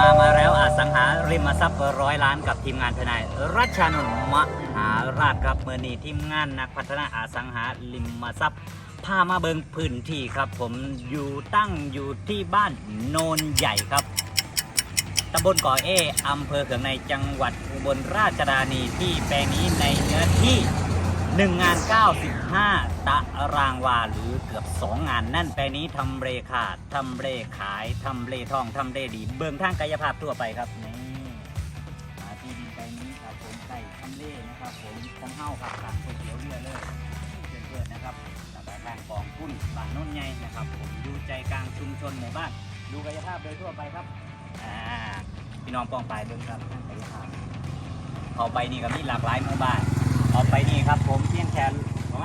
มามาแล้วอสังหาริมทรัพย์ร้อยล้านกับทีมงานทนายรัชนนท์มหาราชครับเมื่อนี้ทีมงานนักพัฒนาอสังหาริมทรัพย์พามาเบิงพื้นที่ครับ ผมอยู่ตั้งอยู่ที่บ้านโนนใหญ่ครับตำบลก่อเออำเภอเขืองในจังหวัดอุบลราชธานีที่แปลงนี้ในเนื้อที่ 1 งาน 95ตารางวาหรือเกือบ 2 งานนั่นแปลนี้ทำเลขาดทำเลขายทำเลทองทำเลดี เบิ่งทางกายภาพทั่วไปครับนี่หาที่ดินแปลนี้ครับผมใส่ทำเลนะครับผมของเฮ้าครับทางก๋วยเตี๋ยวเรือเลยเพื่อนๆนะครับแล้วก็ทางกองพุ่นบ้านโน้นใหญ่นะครับ ผมอยู่ใจกลางชุมชนหมู่บ้าน ดูกายภาพโดยทั่วไปครับอ่าพี่น้องปองปลายเบิ่งครับทางกายภาพเข้าไปนี่ก็มีหลากหลายหมู่บ้าน ออกไปนี่ครับผมเพียงแค่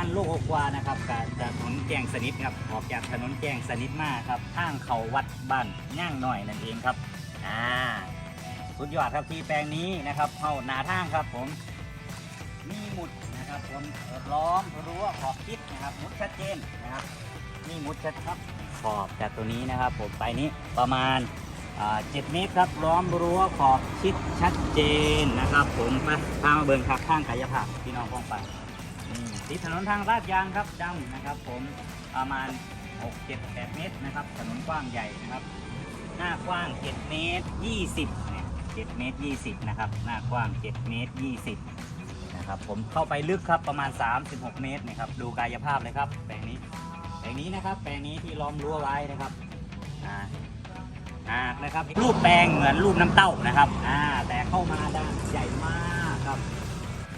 ประมาณลูกกว่านะครับจากถนนแจ้งสนิทครับออกจากถนนแจ้งสนิทมาครับทางเขาวัดบ้านย่างหน่อยนั่นเองครับอ่าสุดยอดครับที่แปลงนี้นะครับเข้าหนาทางครับผมมีหมุดนะครับผมล้อมรั้วขอบคิดนะครับหมุดชัดเจนนะครับนี่หมุดชัดครับขอบจากตัวนี้นะครับ ผมไปนี้ประมาณอ่า7เมตรครับล้อมรั้วขอบชิดชัดเจนนะครับ ผมมาทามาเบิงครับข้างกายภาพพี่น้องพ้องไป ติดถนนทางลาดยางครับดำนะครับผมประมาณ 6 7 8 เมตรนะครับถนนกว้างใหญ่นะครับ หน้ากว้าง 7 เมตร 20เนี่ย7เมตร 20 นะครับ หน้ากว้าง 7 เมตร 20 นะครับ ผมเข้าไปลึกครับประมาณ 36 เมตรนะครับ ดูกายภาพเลยครับ แปลงนี้ แปลงนี้นะครับ แปลงนี้ที่ล้อมรั้วไว้นะครับ อ่าอ่านะครับ รูปแปลงเหมือนรูปน้ำเต้านะครับ อ่า แต่เข้ามาด้านใหญ่มาก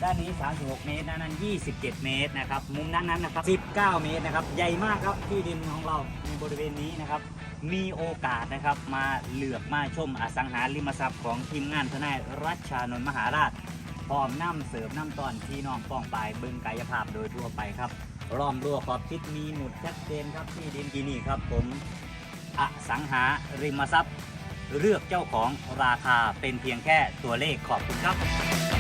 ด้านนี้ 36 เมตรด้านนั้น 27 เมตรนะครับ มุมนั้นนั้นนะครับ 19 เมตรนะครับ ใหญ่มากครับที่ดินของเราในบริเวณนี้นะครับ มีโอกาสนะครับมาเลือกมาชมอสังหาริมทรัพย์ของทีมงานทนายรัชชานนท์มหาราช พร้อมน้ำเสริมน้ำตอนพี่น้องป้องปลายบึงกายภาพโดยทั่วไปครับล้อมรั้วขอบชิดมีหมุดชัดเจนครับที่ดินที่นี่ครับผมอสังหาริมทรัพย์ เลือกเจ้าของราคาเป็นเพียงแค่ตัวเลขขอบคุณครับ